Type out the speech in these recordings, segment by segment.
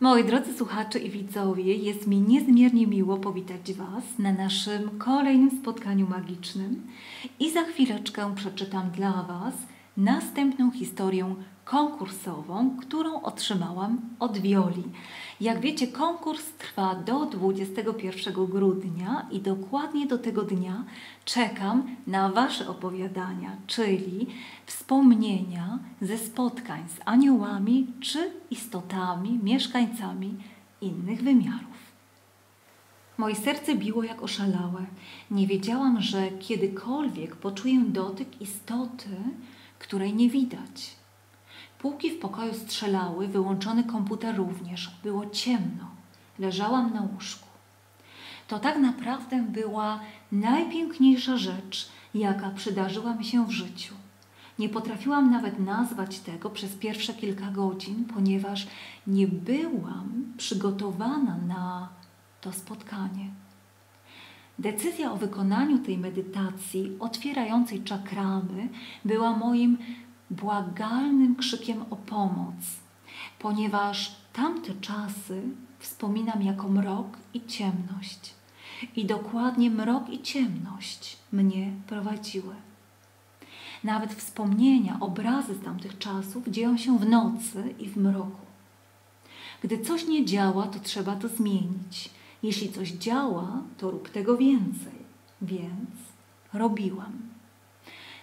Moi drodzy słuchacze i widzowie, jest mi niezmiernie miło powitać Was na naszym kolejnym spotkaniu magicznym i za chwileczkę przeczytam dla Was następną historię konkursową, którą otrzymałam od Wioli. Jak wiecie, konkurs trwa do 21 grudnia i dokładnie do tego dnia czekam na Wasze opowiadania, czyli wspomnienia ze spotkań z aniołami czy istotami, mieszkańcami innych wymiarów. Moje serce biło jak oszalałe. Nie wiedziałam, że kiedykolwiek poczuję dotyk istoty, której nie widać. Półki w pokoju strzelały, wyłączony komputer również. Było ciemno. Leżałam na łóżku. To tak naprawdę była najpiękniejsza rzecz, jaka przydarzyła mi się w życiu. Nie potrafiłam nawet nazwać tego przez pierwsze kilka godzin, ponieważ nie byłam przygotowana na to spotkanie. Decyzja o wykonaniu tej medytacji otwierającej czakramy była moim błagalnym krzykiem o pomoc, ponieważ tamte czasy wspominam jako mrok i ciemność. I dokładnie mrok i ciemność mnie prowadziły. Nawet wspomnienia, obrazy z tamtych czasów dzieją się w nocy i w mroku. Gdy coś nie działa, to trzeba to zmienić. Jeśli coś działa, to rób tego więcej. Więc robiłam.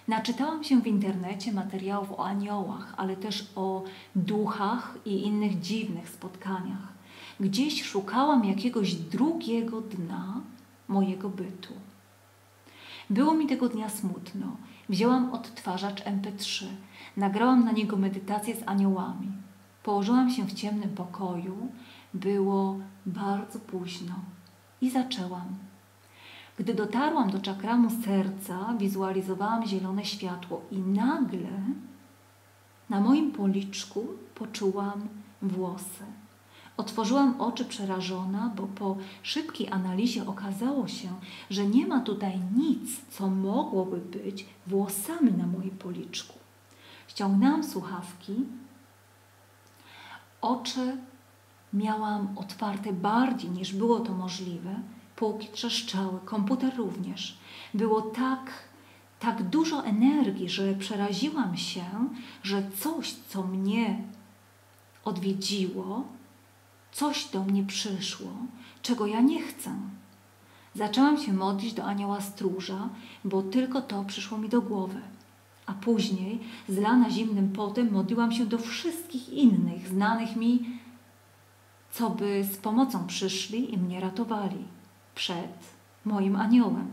Naczytałam się w internecie materiałów o aniołach, ale też o duchach i innych dziwnych spotkaniach. Gdzieś szukałam jakiegoś drugiego dna mojego bytu. Było mi tego dnia smutno. Wzięłam odtwarzacz MP3, nagrałam na niego medytację z aniołami. Położyłam się w ciemnym pokoju. Było bardzo późno i zaczęłam gdy dotarłam do czakramu serca, wizualizowałam zielone światło i nagle na moim policzku poczułam włosy. Otworzyłam oczy przerażona, bo po szybkiej analizie okazało się, że nie ma tutaj nic, co mogłoby być włosami na moim policzku. Ściągnęłam słuchawki. Oczy miałam otwarte bardziej niż było to możliwe półki trzeszczały, komputer również. Było tak, tak dużo energii, że przeraziłam się, że coś, co mnie odwiedziło, coś do mnie przyszło, czego ja nie chcę. Zaczęłam się modlić do anioła stróża, bo tylko to przyszło mi do głowy. A później, zlana zimnym potem, modliłam się do wszystkich innych, znanych mi, co by z pomocą przyszli i mnie ratowali przed moim aniołem.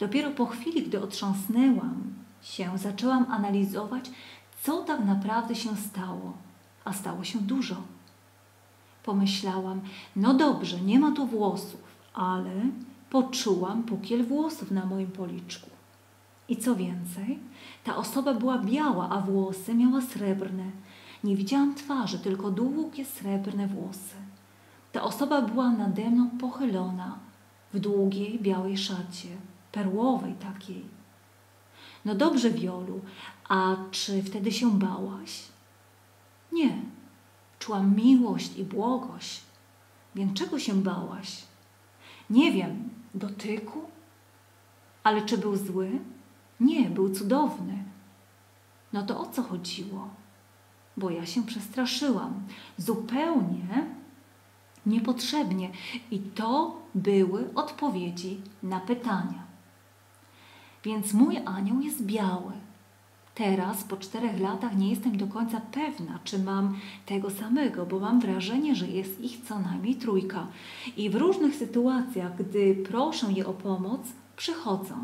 Dopiero po chwili, gdy otrząsnęłam się, zaczęłam analizować, co tak naprawdę się stało, a stało się dużo. Pomyślałam, no dobrze, nie ma tu włosów, ale poczułam pukiel włosów na moim policzku. I co więcej, ta osoba była biała, a włosy miała srebrne. Nie widziałam twarzy, tylko długie srebrne włosy. Ta osoba była nade mną pochylona, w długiej, białej szacie, perłowej takiej. No dobrze, Wiolu, a czy wtedy się bałaś? Nie. Czułam miłość i błogość. Więc czego się bałaś? Nie wiem, dotyku? Ale czy był zły? Nie, był cudowny. No to o co chodziło? Bo ja się przestraszyłam. Zupełnie niepotrzebnie. I to były odpowiedzi na pytania. Więc mój anioł jest biały. Teraz, po czterech latach, nie jestem do końca pewna, czy mam tego samego, bo mam wrażenie, że jest ich co najmniej trójka. I w różnych sytuacjach, gdy proszę je o pomoc, przychodzą.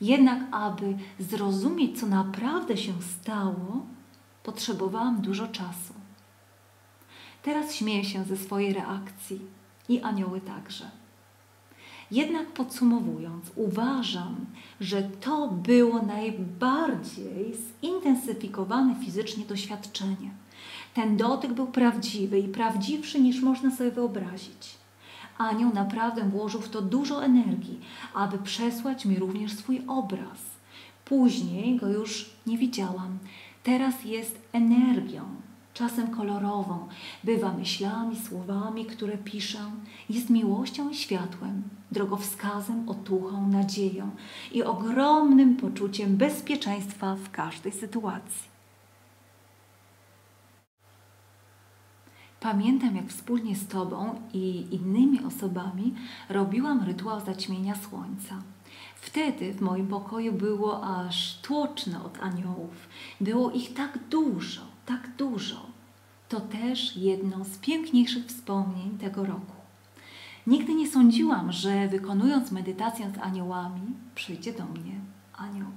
Jednak, aby zrozumieć, co naprawdę się stało, potrzebowałam dużo czasu. Teraz śmieję się ze swojej reakcji i anioły także. Jednak podsumowując, uważam, że to było najbardziej zintensyfikowane fizycznie doświadczenie. Ten dotyk był prawdziwy i prawdziwszy niż można sobie wyobrazić. Anioł naprawdę włożył w to dużo energii, aby przesłać mi również swój obraz. Później go już nie widziałam. Teraz jest energią, czasem kolorową, bywa myślami, słowami, które piszę, jest miłością i światłem, drogowskazem, otuchą, nadzieją i ogromnym poczuciem bezpieczeństwa w każdej sytuacji. Pamiętam, jak wspólnie z Tobą i innymi osobami robiłam rytuał zaćmienia słońca. Wtedy w moim pokoju było aż tłoczno od aniołów. Było ich tak dużo, tak dużo. To też jedno z piękniejszych wspomnień tego roku. Nigdy nie sądziłam, że wykonując medytację z aniołami, przyjdzie do mnie anioł.